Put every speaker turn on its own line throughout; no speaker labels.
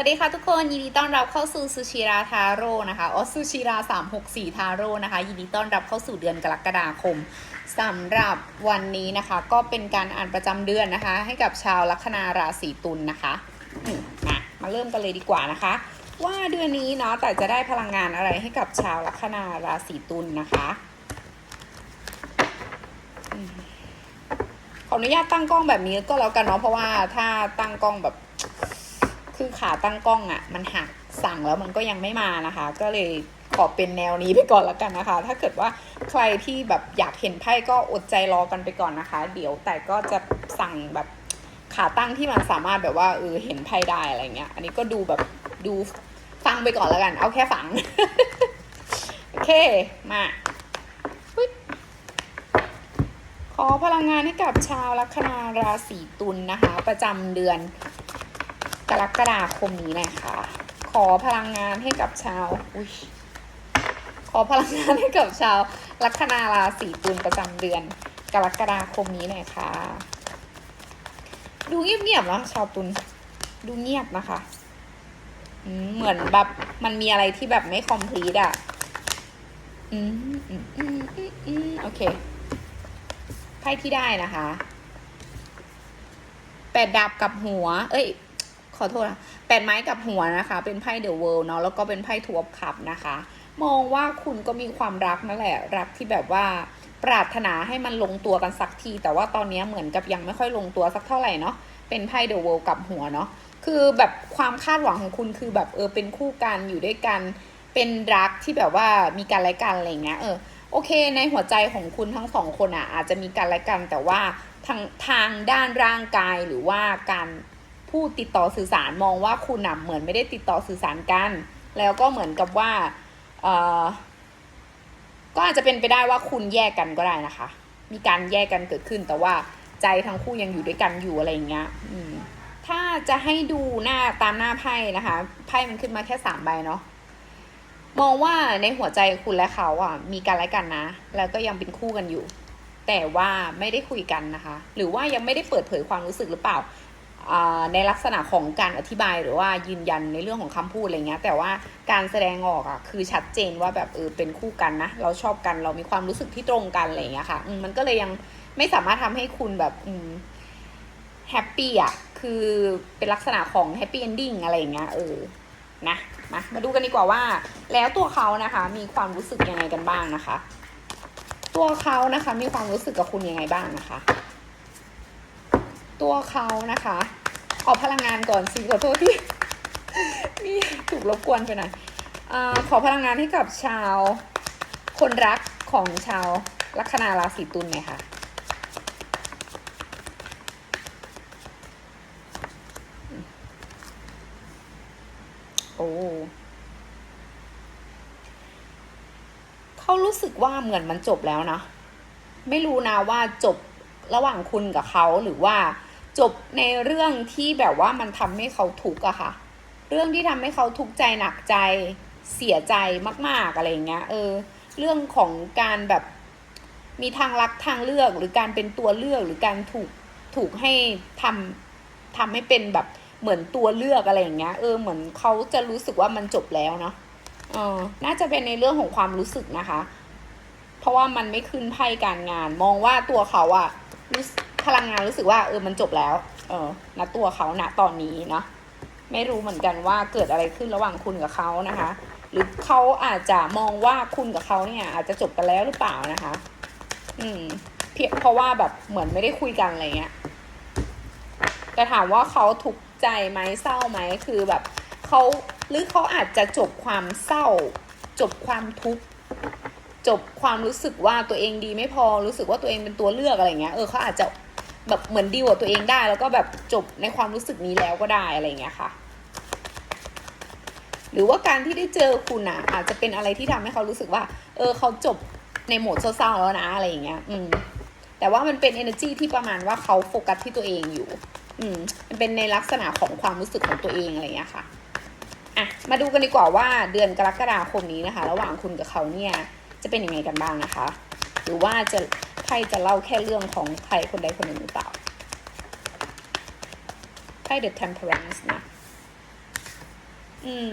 วัสดีค่ะทุกคนยินดีต้อนรับเข้าสู่ซูชิราทาโร่นะคะอ๋อซูชิรา364ทาโร่นะคะยินดีต้อนรับเข้าสู่เดือนกรกฎาคมสำหรับวันนี้นะคะ ก็เป็นการอ่านประจำเดือนนะคะ ให้กับชาวลัคนาราศีตุลนนะคะมมามาเริ่มกันเลยดีกว่านะคะ ว่าเดือนนี้เนาะแต่จะได้พลังงานอะไรให้กับชาวลัคนาราศีตุลนะคะขออนุญาตตั้งกล้องแบบนี้ก็แล้วกันเนาะเพราะว่าถ้าตั้งกล้องแบบ คือขาตั้งกล้องอะ่ะ มันหักสั่งแล้วมันก็ยังไม่มานะคะ ก็เลยขอเป็นแนวนี้ไปก่อนแล้วกันนะคะ ถ้าเกิดว่าใครที่แบบอยากเห็นไพ่ก็อดใจรอกันไปก่อนนะคะ เดี๋ยวแต่ก็จะสั่งแบบขาตั้งที่มันสามารถแบบว่าเออเห็นไพ่ได้อะไรเงี้ย อันนี้ก็ดูแบบดูฟังไปก่อนแล้วกัน เอาแค่ฟัง โอเค มาขอพลังงานให้กับชาวลัคนาราศีตุลนะคะ ประจำเดือน รกฎาคมนี้หนะคะ ขอพลังงานให้กับชาวอุ้ยขอพลังงานให้กับชาวลัคนาราศีตุลประจำเดือน กรกฎาคมนี้หน่อยค่ะ ดูเงียบๆนะชาวตุลดูเงียบนะคะเหมือนแบบมันมีอะไรที่แบบไม่คอมพลีทอะ อืมอืมอืมอืมโอเค ไพ่ที่ได้นะคะแปดดาบกับหัว เอ้ย ขอโทษนะแปดไม้กับหัวนะคะ เป็นไพ่เดอะเวิลด์เนาะแล้วก็เป็นไพ่ทวบขับนะคะ มองว่าคุณก็มีความรักนั่นแหละ รักที่แบบว่าปรารถนาให้มันลงตัวกันสักที แต่ว่าตอนนี้เหมือนกับยังไม่ค่อยลงตัวสักเท่าไหร่เนาะเป็นไพ่เดอะเวิลด์กับหัวเนาะคือแบบความคาดหวังของคุณคือแบบเออเป็นคู่กันอยู่ด้วยกัน เป็นรักที่แบบว่ามีการและกันอะไรเงี้ยเออโอเค ในหัวใจของคุณทั้งสองคนอะอาจจะมีการและกันแต่ว่าทางทางด้านร่างกายหรือว่าการ พูดติดต่อสื่อสารมองว่าคุณอะเหมือนไม่ได้ติดต่อสื่อสารกัน แล้วก็เหมือนกับว่าเออก็อาจจะเป็นไปได้ว่าคุณแยกกันก็ได้นะคะ มีการแยกกันเกิดขึ้น แต่ว่าใจทั้งคู่ยังอยู่ด้วยกันอยู่อะไรอย่างเงี้ยอืมถ้าจะให้ดูหน้าตามหน้าไพ่นะคะไพ่มันขึ้นมาแค่สามใบเนาะมองว่าในหัวใจคุณและเขาอะ มีกันและกันนะ แล้วก็ยังเป็นคู่กันอยู่ แต่ว่าไม่ได้คุยกันนะคะ หรือว่ายังไม่ได้เปิดเผยความรู้สึกหรือเปล่า ในลักษณะของการอธิบายหรือว่ายืนยันในเรื่องของคำพูดอะไรเงี้ยแต่ว่าการแสดงออกอะคือชัดเจนว่าแบบเออเป็นคู่กันนะเราชอบกันเรามีความรู้สึกที่ตรงกันอะไรเงี้ยค่ะมันก็เลยยังไม่สามารถทำให้คุณแบบอืมแฮปปี้อะคือเป็นลักษณะของแฮปปี้เอนดิ้งอะไรเงี้ยเออนะมามาดูกันดีกว่าว่า แล้วตัวเขานะคะ มีความรู้สึกยังไงกันบ้างนะคะ ตัวเขานะคะ มีความรู้สึกกับคุณยังไงบ้างนะคะ ตัวเขานะคะ ออพลังงานก่อนสิขอโทษที่นี่ถูกรบกวนไปหน่อยอขอพลังงานให้กับชาว คนรักของชาวลัคนาราศีตุลหน่อยค่ะโอ้เขารู้สึกว่าเหมือนมันจบแล้วนะ ไม่รู้นะว่าจบระหว่างคุณกับเขาหรือว่า จบในเรื่องที่แบบว่ามันทำให้เขาทุกข์อะค่ะ เรื่องที่ทำให้เขาทุกข์ใจหนักใจเสียใจมาก ๆอะไรอย่างเงี้ย เออ เรื่องของการแบบมีทางลักทางเลือกหรือการเป็นตัวเลือกหรือการถูกถูกให้ทำทำให้เป็นแบบเหมือนตัวเลือกอะไรอย่างเงี้ย เออเหมือนเขาจะรู้สึกว่ามันจบแล้วเนาะเออน่าจะเป็นในเรื่องของความรู้สึกนะคะ เพราะว่ามันไม่ขึ้นไพ่การงาน มองว่าตัวเขาอะรู้สึก พลังงานรู้สึกว่าเออมันจบแล้ว เออณตัวเขาณตอนนี้เนาะไม่รู้เหมือนกันว่าเกิดอะไรขึ้นระหว่างคุณกับเขานะคะ หรือเขาอาจจะมองว่าคุณกับเขาเนี่ย อาจจะจบกันแล้วหรือเปล่านะคะ อืมเพียงเพราะว่าแบบเหมือนไม่ได้คุยกันอะไรเงี้ยแต่ถามว่าเขาทุกข์ใจไหมเศร้าไหมคือแบบเขาหรือเขาอาจจะจบความเศร้า จบความทุกข์จบความรู้สึกว่าตัวเองดีไม่พอรู้สึกว่าตัวเองเป็นตัวเลือกอะไรเงี้ยเออเขาอาจจะ แบบเหมือนดีกว่าตัวเองได้ แล้วก็แบบจบในความรู้สึกนี้แล้วก็ได้อะไรเงี้ยค่ะ หรือว่าการที่ได้เจอคุณอะ อาจจะเป็นอะไรที่ทำให้เขารู้สึกว่า เออเขาจบในโหมดเศร้าๆแล้วนะอะไรอย่างเงี้ย อืม แต่ว่ามันเป็น energy ที่ประมาณว่าเขาโฟกัสที่ตัวเองอยู่ อืม มันเป็นในลักษณะของความรู้สึกของตัวเองอะไรเงี้ยค่ะอะมาดูกันดีกว่าว่าเดือนกรกฎาคมนี้นะคะ ระหว่างคุณกับเขาเนี่ยจะเป็นยังไงกันบ้างนะคะ หรือว่าจะ ไพ่จะเล่าแค่เรื่องของใครคนใดคนหนึ่งหรือเปล่าไพ่ The Temperance นะ อืม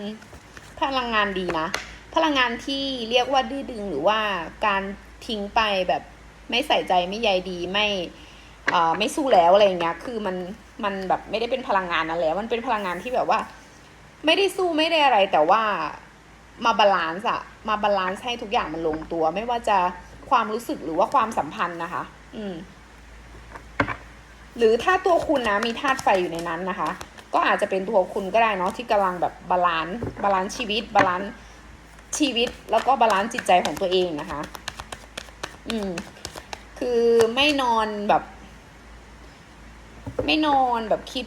พลังงานดีนะ พลังงานที่เรียกว่าดื้อดึงหรือว่าการทิ้งไปแบบไม่ใส่ใจไม่ใยดีไม่เอ่อไม่สู้แล้วอะไรเงี้ย คือมันมันแบบไม่ได้เป็นพลังงานนั่นแหละมันเป็นพลังงานที่แบบว่า ไม่ได้สู้ไม่ได้อะไร แต่ว่ามาบาลานซ์อะมาบาลานซ์ให้ทุกอย่างมันลงตัว ไม่ว่าจะ ความรู้สึกหรือว่าความสัมพันธ์นะคะ อืม หรือถ้าตัวคุณนะมีธาตุไฟอยู่ในนั้นนะคะ ก็อาจจะเป็นตัวคุณก็ได้เนาะที่กำลังแบบบาลานซ์บาลานซ์ชีวิต บาลานซ์ชีวิต แล้วก็บาลานซ์จิตใจของตัวเองนะคะ อืม คือไม่นอนแบบ ไม่นอนแบบคิด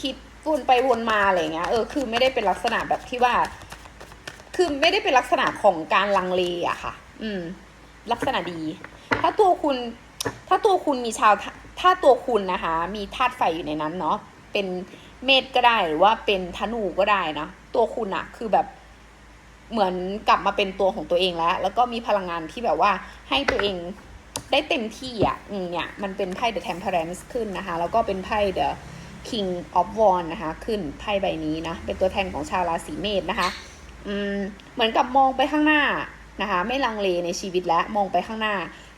คิดวนไปวนมาอะไรเงี้ยเออคือไม่ได้เป็นลักษณะแบบที่ว่า คือไม่ได้เป็นลักษณะของการลังเลอะค่ะ อืม ลักษณะดี ถ้าตัวคุณ ถ้าตัวคุณมีชาว ถ้าตัวคุณนะคะ มีธาตุไฟอยู่ในนั้นเนาะ เป็นเมษก็ได้หรือว่าเป็นธนูก็ได้นะตัวคุณอะคือแบบเหมือนกลับมาเป็นตัวของตัวเองแล้ว แล้วก็มีพลังงานที่แบบว่าให้ตัวเองได้เต็มที่อะอเนี่ย มันเป็นไพ่ The Temperance ขึ้นนะคะ แล้วก็เป็นไพ่ The King of Wands นะคะ ขึ้นไพ่ใบนี้นะ เป็นตัวแทนของชาวราศีเมษนะคะ อืม เหมือนกับมองไปข้างหน้า นะคะ ไม่ลังเลในชีวิตแล้วมองไปข้างหน้า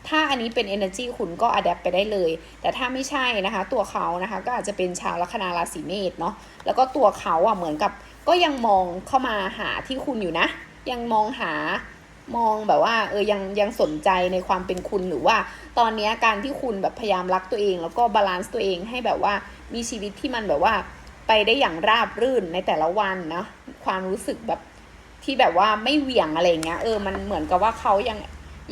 ถ้าอันนี้เป็น energy คุณก็ adapt ไปได้เลย แต่ถ้าไม่ใช่นะคะ ตัวเขานะคะก็อาจจะเป็นชาวลัคนาราศีเมษเนาะแล้วก็ตัวเขาอะเหมือนกับ ก็ยังมองเข้ามาหาที่คุณอยู่นะ ยังมองหามองแบบว่าเออยังยังสนใจในความเป็นคุณหรือว่า ตอนนี้การที่คุณแบบพยายามรักตัวเอง แล้วก็บาลานซ์ตัวเองให้แบบว่ามีชีวิตที่มันแบบว่า ไปได้อย่างราบรื่นในแต่ละวันนะความรู้สึกแบบ ที่แบบว่าไม่เหวี่ยงอะไรเงี้ยเออมันเหมือนกับว่าเขายัง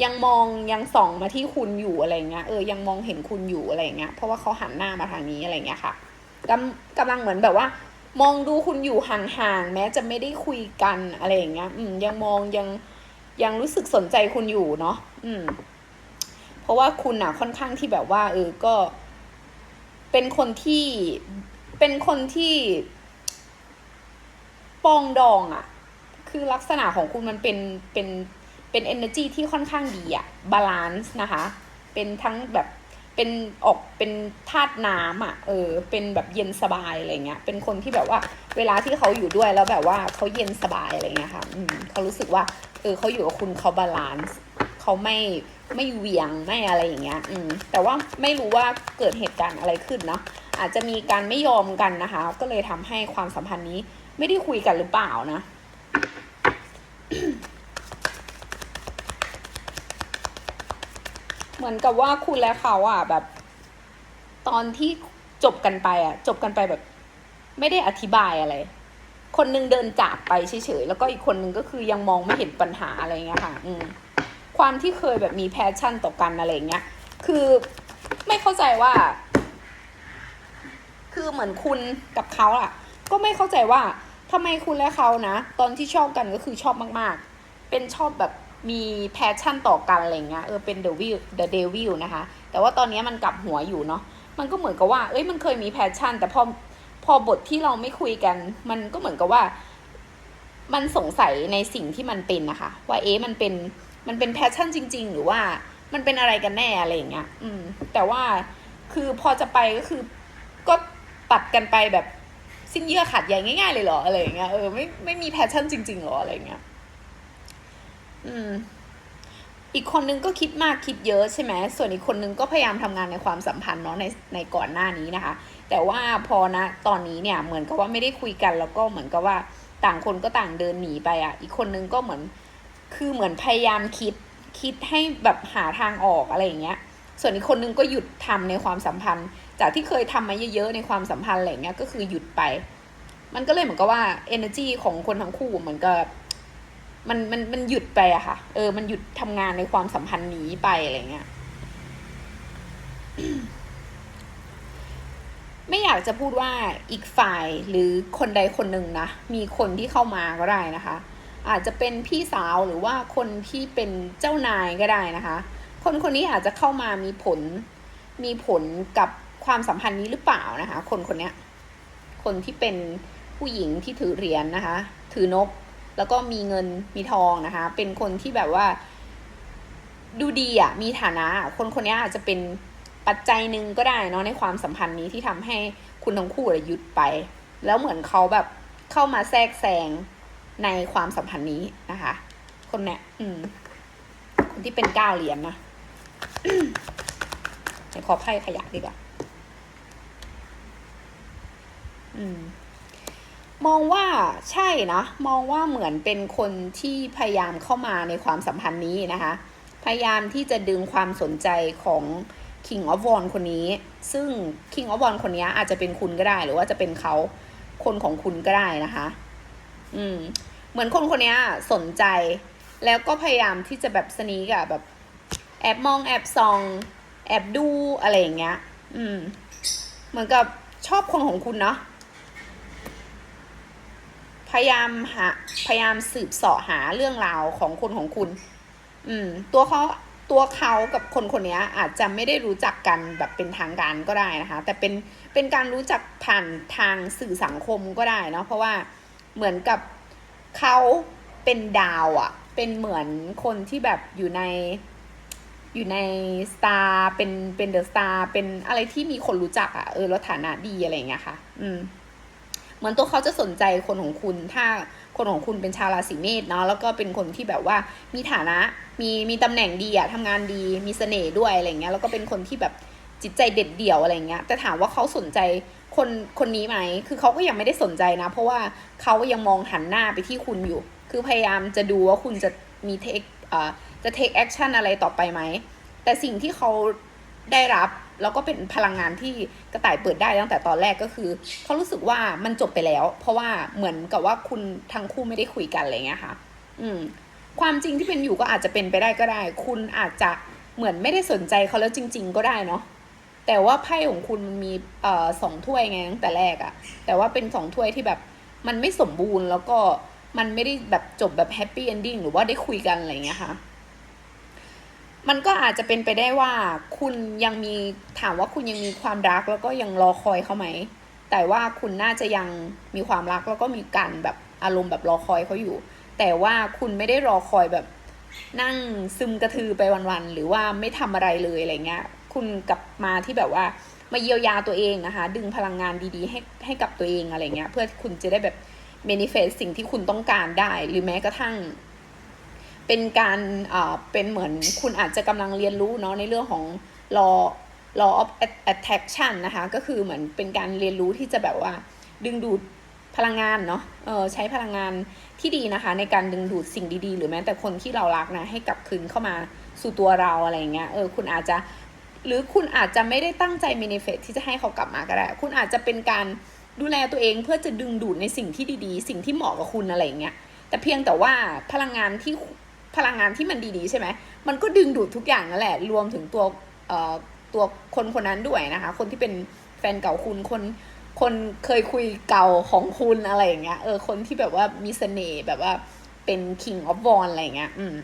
ยังมองยังส่องมาที่คุณอยู่อะไรเงี้ยเออยังมองเห็นคุณอยู่อะไรเงี้ยเพราะว่าเขาหันหน้ามาทางนี้อะไรเงี้ยค่ะกำกำลังเหมือนแบบว่า มองดูคุณอยู่ห่างๆแม้จะไม่ได้คุยกันอะไรอย่างเงี้ย อืมยังมองยังยังรู้สึกสนใจคุณอยู่เนาะอืม เพราะว่าคุณอะค่อนข้างที่แบบว่า เออก็ เป็นคนที่เป็นคนที่ปองดองอะ่ะ คือลักษณะของคุณมันเป็นเป็นเป็น energy ที่ค่อนข้างดีอะบาลานซ์นะคะ เป็นทั้งแบบเป็นออกเป็นธาตุน้ำอะเออเป็นแบบเย็นสบายอะไรเงี้ยเป็นคนที่แบบว่า เวลาที่เขาอยู่ด้วยแล้วแบบว่าเขาเย็นสบายอะไรเงี้ยค่ะอืมเขารู้สึกว่าเออเขาอยู่กับคุณเขาบาลานซ์เขาไม่ไม่เวียงไม่อะไรอย่างเงี้ย อืมแต่ว่าไม่รู้ว่าเกิดเหตุการณ์อะไรขึ้นเนาะอาจจะมีการไม่ยอมกันนะคะ ก็เลยทำให้ความสัมพันธ์นี้ไม่ได้คุยกันหรือเปล่านะ เห มือนกับว่าคุณและเขาอะแบบ ตอนที่จบกันไปอะ จบกันไปแบบ ไม่ได้อธิบายอะไร คนนึงเดินจากไปเฉยๆแล้วก็อีกคนนึงก็คือยังมองไม่เห็นปัญหาอะไรเงี้ยค่ะ อืมความที่เคยแบบมีแพชชั่นต่อกันอะไรเงี้ย คือไม่เข้าใจว่า คือเหมือนคุณกับเขาอะ ก็ไม่เข้าใจว่าทำไมคุณและเขานะ ตอนที่ชอบกันก็คือชอบมาก ๆ เป็นชอบแบบ มีแพชชั่นต่อกันอะไรเงี้ยเออเป็น The Devil The Devil นะคะ แต่ว่าตอนนี้มันกลับหัวอยู่เนาะมันก็เหมือนกับว่า เอ้ยมันเคยมีแพชชั่น แต่พอพอบทที่เราไม่คุยกัน มันก็เหมือนกับว่า มันสงสัยในสิ่งที่มันเป็นนะคะ ว่าเอ๊ะมันเป็นมันเป็นแพชชั่นจริง ๆ หรือว่ามันเป็นอะไรกันแน่อะไรอย่างเงี้ย อืม แต่ว่าคือพอจะไปก็คือ ก็ตัดกันไปแบบสิ้นเยื่อขาดใยง่าย ๆ เลยเหรออะไรอย่างเงี้ยเออไม่ไม่มีแพชชั่นจริงๆหรออะไรอย่างเงี้ย อืม อีกคนนึงก็คิดมากคิดเยอะใช่ไหมส่วนอีกคนนึงก็พยายามทำงานในความสัมพันธ์เนาะในในก่อนหน้านี้นะคะ แต่ว่าพอนะตอนนี้เนี่ยเหมือนกับว่าไม่ได้คุยกันแล้วก็เหมือนกับว่าต่างคนก็ต่างเดินหนีไปอะ อีกคนนึงก็เหมือน คือเหมือนพยายามคิดคิดให้แบบหาทางออกอะไรอย่างเงี้ย ส่วนอีกคนนึงก็หยุดทำในความสัมพันธ์ จากที่เคยทำมาเยอะๆในความสัมพันธ์อะไรเงี้ยก็คือหยุดไป มันก็เลยเหมือนกับว่า energy ของคนทั้งคู่เหมือนกับ มันมันมันหยุดไปอะค่ะ เออ มันหยุดทำงานในความสัมพันธ์นี้ไปอะไรเงี้ย ไม่อยากจะพูดว่าอีกฝ่ายหรือคนใดคนหนึ่งนะ มีคนที่เข้ามาก็ได้นะคะ อาจจะเป็นพี่สาวหรือว่าคนที่เป็นเจ้านายก็ได้นะคะ คนคนนี้อาจจะเข้ามามีผล มีผลกับความสัมพันธ์นี้หรือเปล่านะคะ คนคนเนี้ยคนที่เป็นผู้หญิงที่ถือเหรียญนะคะ ถือนก แล้วก็มีเงินมีทองนะคะ เป็นคนที่แบบว่า ดูดีอะ มีฐานะ คนคนนี้อาจจะเป็นปัจจัยหนึ่งก็ได้เนาะในความสัมพันธ์นี้ที่ทำให้คุณทั้งคู่อะหยุดไป แล้วเหมือนเขาแบบเข้ามาแทรกแซงในความสัมพันธ์นี้นะคะ คนเนี้ยอืม คนที่เป็นก้าเหรียญนะขอไพ่ขยะดีกว่า อืม มองว่าใช่นะ มองว่าเหมือนเป็นคนที่พยายามเข้ามาในความสัมพันธ์นี้นะคะ พยายามที่จะดึงความสนใจของ King of w a n คนนี้ ซึ่ง King of w a n คนนี้อาจจะเป็นคุณก็ได้หรือว่าจะเป็นเขาคนของคุณก็ได้นะคะ อืม เหมือนคนคนนี้สนใจ แล้วก็พยายามที่จะแบบสนีกับแบบ แอบมองแอบส่อง แอบดูอะไรอย่างเงี้ย อืม เหมือนกับชอบคนของคุณเนาะ พยายามหาพยายามสืบเสาะหาเรื่องราวของคนของคุณ อืม ตัวเขาตัวเขากับคนคนนี้อาจจะไม่ได้รู้จักกันแบบเป็นทางการก็ได้นะคะ แต่เป็นเป็นการรู้จักผ่านทางสื่อสังคมก็ได้เนาะเพราะว่าเหมือนกับเขาเป็นดาวอะ่ะ เป็นเหมือนคนที่แบบอยู่ในอยู่ในสตาร์เป็นเป็นเดอะสตาร์เป็นอะไรที่มีคนรู้จักอะ่ะเออแล้วฐานะดีอะไรอย่างเงี้ยค่ะ อืม เหมือนตัวเขาจะสนใจคนของคุณ ถ้าคนของคุณเป็นชาวราศีเมษเนาะแล้วก็เป็นคนที่แบบว่ามีฐานะมีมีตำแหน่งดีอะทำงานดีมีเสน่ห์ด้วยอะไรเงี้ยแล้วก็เป็นคนที่แบบจิตใจเด็ดเดี่ยวอะไรเงี้ยแต่ถามว่าเขาสนใจคนคนนี้ไหมคือเขาก็ยังไม่ได้สนใจนะ เพราะว่าเขาก็ยังมองหันหน้าไปที่คุณอยู่ คือพยายามจะดูว่าคุณจะมีเทคเอ่อจะเทคแอคชั่นอะไรต่อไปไหมแต่สิ่งที่เขา ได้รับแล้วก็เป็นพลังงานที่กระต่ายเปิดได้ตั้งแต่ตอนแรกก็คือเขารู้สึกว่ามันจบไปแล้ว เพราะว่าเหมือนกับว่าคุณทั้งคู่ไม่ได้คุยกันอะไรเงี้ยค่ะ อืม ความจริงที่เป็นอยู่ก็อาจจะเป็นไปได้ก็ได้ คุณอาจจะเหมือนไม่ได้สนใจเขาแล้วจริง ๆ ก็ได้เนาะแต่ว่าไพ่ของคุณมันมีเอ่อสองถ้วยไงตั้งแต่แรกอะแต่ว่าเป็นสองถ้วยที่แบบมันไม่สมบูรณ์แล้วก็มันไม่ได้แบบจบแบบแฮปปี้เอนดิ้งหรือว่าได้คุยกันอะไรเงี้ยค่ะ มันก็อาจจะเป็นไปได้ว่าคุณยังมีถามว่าคุณยังมีความรักแล้วก็ยังรอคอยเขาไหม แต่ว่าคุณน่าจะยังมีความรักแล้วก็มีการแบบอารมณ์แบบรอคอยเขาอยู่ แต่ว่าคุณไม่ได้รอคอยแบบนั่งซึมกระทือไปวันๆหรือว่าไม่ทำอะไรเลยอะไรเงี้ย คุณกลับมาที่แบบว่ามาเยียวยาตัวเองนะคะ ดึงพลังงานดีๆ ให้ให้กับตัวเองอะไรเงี้ย เพื่อคุณจะได้แบบ manifest สิ่งที่คุณต้องการได้ หรือแม้กระทั่ง เป็นการเป็นเหมือนคุณอาจจะกำลังเรียนรู้เนาะในเรื่องของ law law of attraction นะคะ ก็คือเหมือนเป็นการเรียนรู้ที่จะแบบว่าดึงดูดพลังงานเนาะเออใช้พลังงานที่ดีนะคะ ในการดึงดูดสิ่งดีๆ หรือแม้แต่คนที่เรารักนะ ให้กลับคืนเข้ามาสู่ตัวเราอะไรเงี้ยเออคุณอาจจะหรือคุณอาจจะไม่ได้ตั้งใจ manifest ที่จะให้เขากลับมาก็ได้ คุณอาจจะเป็นการดูแลตัวเองเพื่อจะดึงดูดในสิ่งที่ดีๆ สิ่งที่เหมาะกับคุณอะไรเงี้ยแต่เพียงแต่ว่าพลังงานที่ พลังงานที่มันดีๆใช่ไหมมันก็ดึงดูดทุกอย่างนั่นแหละ รวมถึงตัวเอ่อตัวคนคนนั้นด้วยนะคะ คนที่เป็นแฟนเก่าคุณคนคนเคยคุยเก่าของคุณอะไรอย่างเงี้ยเออคนที่แบบว่ามีเสน่ห์แบบว่าเป็น king of w a n อะไรอย่างเงี้ย อืม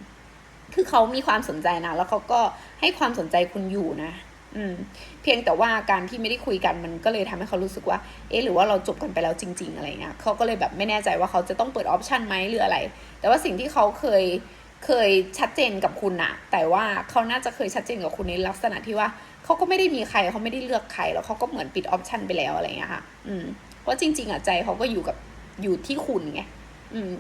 คือเขามีความสนใจนะแล้วเขาก็ให้ความสนใจคุณอยู่นะ อืม เพียงแต่ว่าการที่ไม่ได้คุยกันมันก็เลยทำให้เขารู้สึกว่า เอ๊ะหรือว่าเราจบกันไปแล้วจริง ๆ อะไรเงี้ยเขาก็เลยแบบไม่แน่ใจว่าเขาจะต้องเปิดออปชันไหมหรืออะไร แต่ว่าสิ่งที่เขาเคย เคยชัดเจนกับคุณอะแต่ว่าเขาน่าจะเคยชัดเจนกับคุณในลักษณะที่ว่าเขาก็ไม่ได้มีใครเขาไม่ได้เลือกใครแล้วเขาก็เหมือนปิดออปชันไปแล้วอะไรเงี้ยค่ะอืมเพราะจริง ๆอะใจเขาก็อยู่กับอยู่ที่คุณไงอืม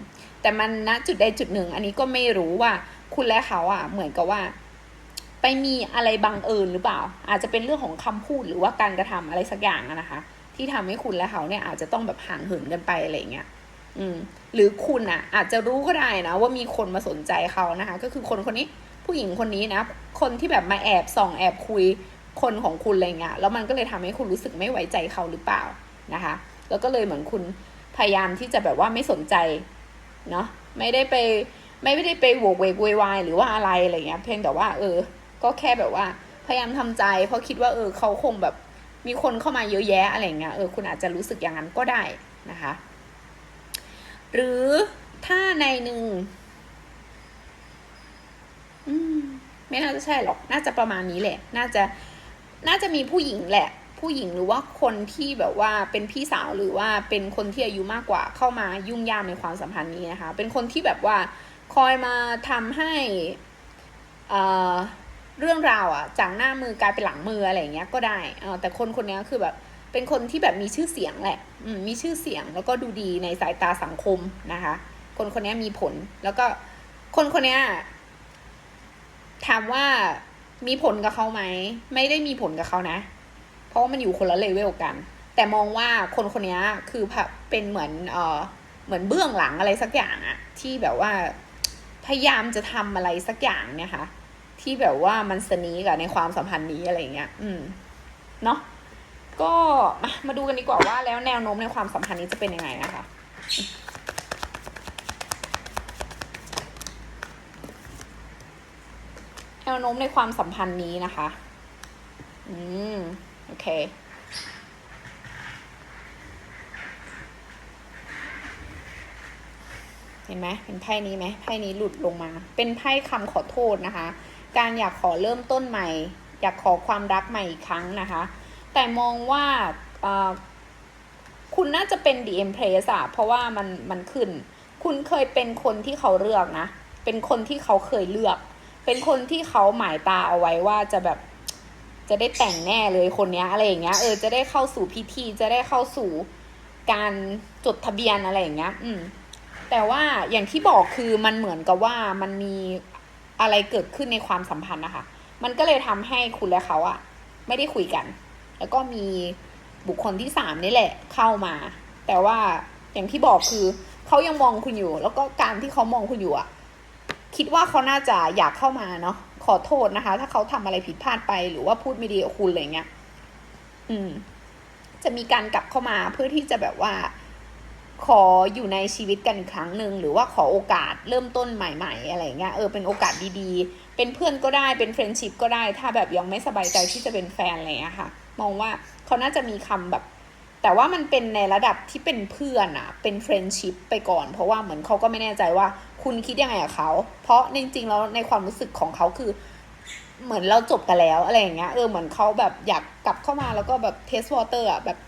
แต่มันณจุดใดจุดหนึ่ง อันนี้ก็ไม่รู้ว่าคุณและเขาอะเหมือนกับว่า ไปมีอะไรบังเอิญหรือเปล่า อาจจะเป็นเรื่องของคำพูดหรือว่าการกระทำอะไรสักอย่างอะนะคะ ที่ทำให้คุณและเขาเนี่ยอาจจะต้องแบบห่างเหินกันไปอะไรเงี้ย อืมหรือคุณอะอาจจะรู้ก็ได้นะว่ามีคนมาสนใจเขานะคะ ก็คือคนคนนี้ผู้หญิงคนนี้นะ คนที่แบบมาแอบส่องแอบคุยคนของคุณอะไรเงี้ยแล้วมันก็เลยทำให้คุณรู้สึกไม่ไว้ใจเขาหรือเปล่านะคะ แล้วก็เลยเหมือนคุณพยายามที่จะแบบว่าไม่สนใจเนาะไม่ได้ไปไม่ได้ไปโวกเวกโวยวายหรือว่าอะไรอะไรเงี้ย เพียงแต่ว่า เออ ก็แค่แบบว่า พยายามทำใจ เพราะคิดว่าเออเขาคงแบบมีคนเข้ามาเยอะแยะอะไรเงี้ยเออคุณอาจจะรู้สึกอย่างนั้นก็ได้นะคะ หรือถ้าในหนึ่งอืม ไม่น่าจะใช่หรอก น่าจะประมาณนี้แหละ น่าจะ น่าจะมีผู้หญิงแหละ ผู้หญิงหรือว่าคนที่แบบว่าเป็นพี่สาวหรือว่าเป็นคนที่อายุมากกว่าเข้ามายุ่งยากในความสัมพันธ์นี้นะคะ เป็นคนที่แบบว่าคอยมาทำให้เอ่อเรื่องราวอะจากหน้ามือกลายเป็นหลังมืออะไรอย่างเงี้ยก็ได้ แต่คนคนนี้คือแบบ เป็นคนที่แบบมีชื่อเสียงแหละอืมีชื่อเสียงแล้วก็ดูดีในสายตาสังคมนะคะ คนคนนี้มีผลแล้วก็คนคนนี้ถามว่ามีผลกับเขาไหม ไม่ได้มีผลกับเขานะ เพราะว่ามันอยู่คนละเลเวลกัน แต่มองว่าคนคนนี้คือเป็นเหมือนเออเหมือนเบื้องหลังอะไรสักอย่างอะที่แบบว่าพยายามจะทำอะไรสักอย่างเนี่ยค่ะ ที่แบบว่ามันสนีกับในความสัมพันธ์นี้อะไรเงี้ย อืม เนาะ ก็มาดูกันดีกว่าว่าแล้วแนวโน้มในความสัมพันธ์นี้จะเป็นยังไงนะคะแนวโน้มในความสัมพันธ์นี้นะคะ อืม โอเค เห็นไหมเป็นไพ่นี้ไหมไพ่นี้หลุดลงมา เป็นไพ่คำขอโทษนะคะ การอยากขอเริ่มต้นใหม่ อยากขอความรักใหม่อีกครั้งนะคะ แต่มองว่าคุณน่าจะเป็น The Empress อะเพราะว่ามันมันขึ้น คุณเคยเป็นคนที่เขาเลือกนะ เป็นคนที่เขาเคยเลือก เป็นคนที่เขาหมายตาเอาไว้ว่าจะแบบจะได้แต่งแน่เลยคนนี้อะไรอย่างเงี้ยเออจะได้เข้าสู่พิธีจะได้เข้าสู่การจดทะเบียนอะไรอย่างเงี้ย อืม แต่ว่าอย่างที่บอกคือมันเหมือนกับว่ามันมีอะไรเกิดขึ้นในความสัมพันธ์นะคะ มันก็เลยทำให้คุณและเขาอะไม่ได้คุยกัน แล้วก็มีบุคคลที่สามนี่แหละเข้ามา แต่ว่าอย่างที่บอกคือเขายังมองคุณอยู่ แล้วก็การที่เขามองคุณอยู่อะคิดว่าเขาน่าจะอยากเข้ามาเนาะขอโทษนะคะ ถ้าเขาทำอะไรผิดพลาดไปหรือว่าพูดไม่ดีกับคุณอะไรเงี้ยอืม จะมีการกลับเข้ามาเพื่อที่จะแบบว่า ขออยู่ในชีวิตกันอีกครั้งหนึ่งหรือว่าขอโอกาสเริ่มต้นใหม่ๆ อะไรเงี้ยเออเป็นโอกาสดีๆ เป็นเพื่อนก็ได้เป็นเฟรนด์ชิพก็ได้ ถ้าแบบยังไม่สบายใจที่จะเป็นแฟนอะไรเงี้ยค่ะ มองว่าเขาน่าจะมีคำแบบ แต่ว่ามันเป็นในระดับที่เป็นเพื่อนอะเป็นเฟรนด์ชิพไปก่อน เพราะว่าเหมือนเขาก็ไม่แน่ใจว่าคุณคิดยังไงกับเขา เพราะจริงๆแล้วในความรู้สึกของเขาคือ เหมือนเราจบกันแล้วอะไรอย่างเงี้ยเออเหมือนเขาแบบอยากกลับเข้ามาแล้วก็แบบเทสวอเตอร์อะแบบ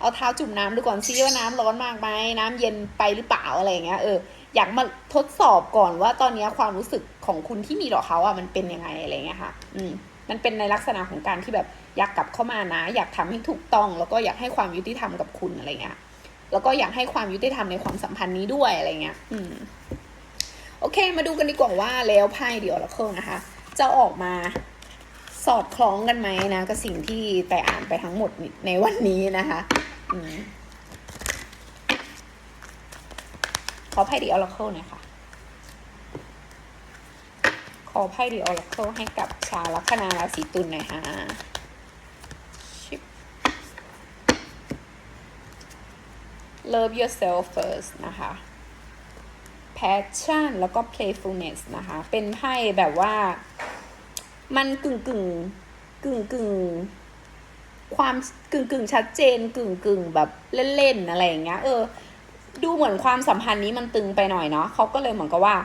เอาเท้าจุ่มน้ำดูก่อนซิว่าน้ำร้อนมากไหมน้ำเย็นไปหรือเปล่าอะไรอย่างเงี้ยเอออยากมาทดสอบก่อนว่าตอนนี้ความรู้สึกของคุณที่มีต่อเขาอะมันเป็นยังไงอะไรเงี้ยค่ะ อืม มันเป็นในลักษณะของการที่แบบอยากกลับเข้ามานะ อยากทำให้ถูกต้อง แล้วก็อยากให้ความยุติธรรมกับคุณอะไรเงี้ยแล้วก็อยากให้ความยุติธรรมในความสัมพันธ์นี้ด้วยอะไรเงี้ย อืม โอเค มาดูกันดีกว่าว่าแล้วไพ่เดี๋ยวละเคินะคะ จะออกมาสอดคล้องกันไหมนะกับสิ่งที่แต่อ่านไปทั้งหมดในวันนี้นะคะ อืมขอไพ่เดีออร์เคิลหน่อยค่ะ ข อไพ่ดีออร์เคิลให้กับชาวลัคนาราศีตุลหน่อยฮะชิป Love yourself first นะคะ passion แล้วก็ playfulness นะคะ เป็นไพ่แบบว่า มันกึ่งกึ่งกึ่งกึ่งความกึ่งกึ่งชัดเจนกึ่งกึ่งแบบเล่นๆอะไรอย่างเงี้ยเออ ดูเหมือนความสัมพันธ์นี้มันตึงไปหน่อยเนาะเขาก็เลยเหมือนกับว่า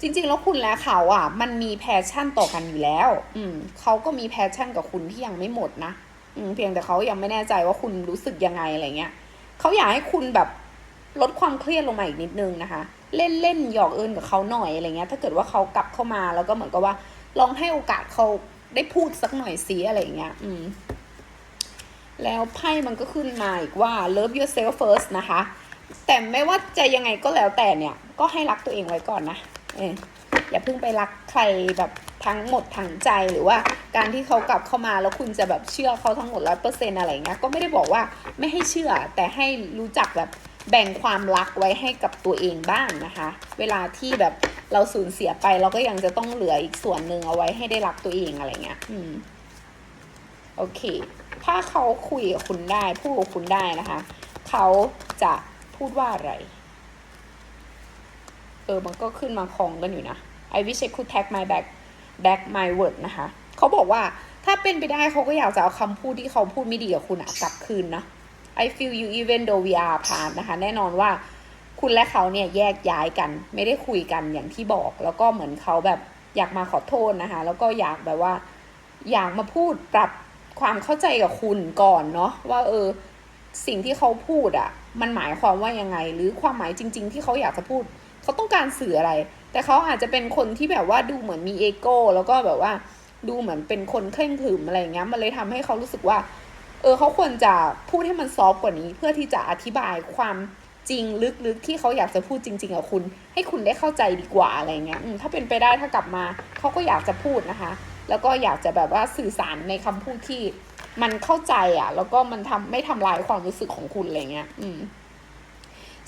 จริง ๆ แล้วคุณและเขาอะ มันมีแพชชั่นต่อกันอยู่แล้ว อืมเขาก็มีแพชชั่นกับคุณที่ยังไม่หมดนะอืมเพียงแต่เขายังไม่แน่ใจว่าคุณรู้สึกยังไงอะไรเงี้ยเขาอยากให้คุณแบบลดความเครียดลงมาอีกนิดนึงนะคะ เล่นเล่นหยอกเอินกับเขาหน่อยอะไรเงี้ย ถ้าเกิดว่าเขากลับเข้ามาแล้วก็เหมือนกับว่า ลองให้โอกาสเขาได้พูดสักหน่อยสิอะไรเงี้ย อืม แล้วไพ่มันก็ขึ้นมาอีกว่า love yourself first นะคะ แต่ไม่ว่าจะยังไงก็แล้วแต่เนี่ย ก็ให้รักตัวเองไว้ก่อนนะ เอออย่าเพิ่งไปรักใครแบบทั้งหมดทั้งใจหรือว่าการที่เขากลับเข้ามาแล้วคุณจะแบบเชื่อเขาทั้งหมดร้อยเปอร์เซ็นอะไรเงี้ยก็ไม่ได้บอกว่าไม่ให้เชื่อ แต่ให้รู้จักแบบแบ่งความรักไว้ให้กับตัวเองบ้างนะคะ เวลาที่แบบเราสูญเสียไปเราก็ยังจะต้องเหลืออีกส่วนหนึ่งเอาไว้ให้ได้รักตัวเองอะไรเงี้ย อืม โอเค ถ้าเขาคุยกับคุณได้พูดกับคุณได้นะคะ เขาจะพูดว่าอะไร ออมันก็ขึ้นมาคองกันอยู่นะ I wish I could tag my back back my word นะคะเขาบอกว่าถ้าเป็นไปได้เขาก็อยากจะเอาคำพูดที่เขาพูดไม่ดีกับคุณอะกลับคืนนะ I feel you even though we are apart นะคะ แน่นอนว่าคุณและเขาเนี่ยแยกย้ายกัน ไม่ได้คุยกันอย่างที่บอก แล้วก็เหมือนเขาแบบอยากมาขอโทษนะคะ แล้วก็อยากแบบว่า อยากมาพูดปรับความเข้าใจกับคุณก่อนเนาะว่าเออสิ่งที่เขาพูดอะมันหมายความว่ายังไง หรือความหมายจริง ๆ ที่เขาอยากจะพูด เขาต้องการสื่ออะไร แต่เขาอาจจะเป็นคนที่แบบว่าดูเหมือนมีเอโก้ แล้วก็แบบว่าดูเหมือนเป็นคนเคร่งขรึมอะไรเงี้ย มันเลยทำให้เขารู้สึกว่า เออเขาควรจะพูดให้มันซอฟต์กว่านี้ เพื่อที่จะอธิบายความจริงลึกๆที่เขาอยากจะพูดจริง ๆกับคุณ ให้คุณได้เข้าใจดีกว่าอะไรเงี้ยถ้าเป็นไปได้ถ้ากลับมาเขาก็อยากจะพูดนะคะ แล้วก็อยากจะแบบว่าสื่อสารในคำพูดที่มันเข้าใจอะ แล้วก็มันทำไม่ทำลายความรู้สึกของคุณอะไรเงี้ย อืม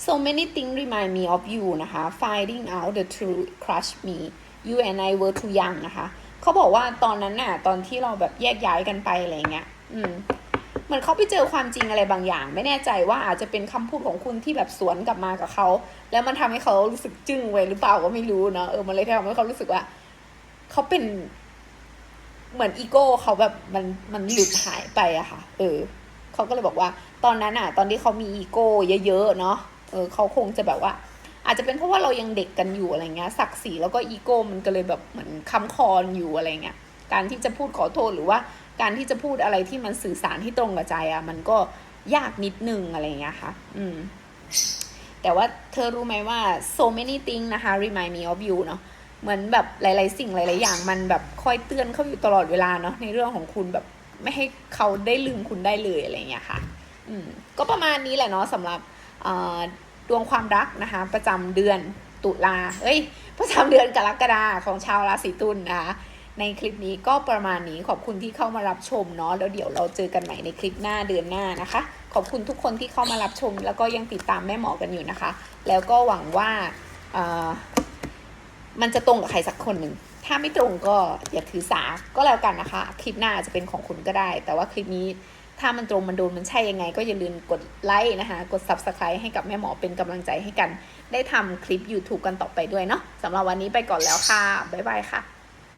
so many things remind me of you นะคะ finding out the truth crush me you and I were too young นะคะเขาบอกว่าตอนนั้นน่ะตอนที่เราแบบแยกย้ายกันไปอะไรเงี้ย อืมเหมือนเขาไปเจอความจริงอะไรบางอย่าง ไม่แน่ใจว่าอาจจะเป็นคำพูดของคุณที่แบบสวนกลับมากับเขา แล้วมันทำให้เขารู้สึกจึ้งไว้หรือเปล่าก็ไม่รู้เนาะเออมันเลยทำให้เขารู้สึกว่าเขาเป็นเหมือนอีโก้เขาแบบมันมันหลุดหายไปอะค่ะ เออเขาก็เลยบอกว่า ตอนนั้นอะตอนที่เขามีอีโก้เยอะๆเนาะ เออเขาคงจะแบบว่า อาจจะเป็นเพราะว่าเรายังเด็กกันอยู่อะไรเงี้ยศักดิ์ศรีแล้วก็อีโก้มันก็เลยแบบเหมือนค้ำคอนอยู่อะไรเงี้ยการที่จะพูดขอโทษหรือว่าการที่จะพูดอะไรที่มันสื่อสารที่ตรงกับใจอะมันก็ยากนิดนึงอะไรเงี้ยค่ะ อืม แต่ว่าเธอรู้ไหมว่า so many things นะคะ remind me of you เนาะเหมือนแบบหลาย ๆ สิ่งหลาย ๆ อย่างมันแบบคอยเตือนเขาอยู่ตลอดเวลาเนาะในเรื่องของคุณแบบไม่ให้เขาได้ลืมคุณได้เลยอะไรเงี้ยค่ะ อืม ก็ประมาณนี้แหละเนาะสำหรับ ดวงความรักนะคะประจำเดือนตุลาเอ้ยประจำเดือนกรกฎาของชาวราศีตุลนะคะในคลิปนี้ก็ประมาณนี้ขอบคุณที่เข้ามารับชมเนาะแล้วเดี๋ยวเราเจอกันใหม่ในคลิปหน้าเดือนหน้านะคะ ขอบคุณทุกคนที่เข้ามารับชม แล้วก็ยังติดตามแม่หมอกันอยู่นะคะ แล้วก็หวังว่ามันจะตรงกับใครสักคนหนึ่งถ้าไม่ตรงก็อย่าถือสาก็แล้วกันนะคะ คลิปหน้าจะเป็นของคุณก็ได้ แต่ว่าคลิปนี้ ถ้ามันตรงมันโดนมันใช่ยังไง ก็อย่าลืมกดไลค์นะคะ กด subscribe ให้กับแม่หมอเป็นกำลังใจให้กัน ได้ทำคลิป YouTube กันต่อไปด้วยเนาะสำหรับวันนี้ไปก่อนแล้วค่ะ บ๊ายบายค่ะ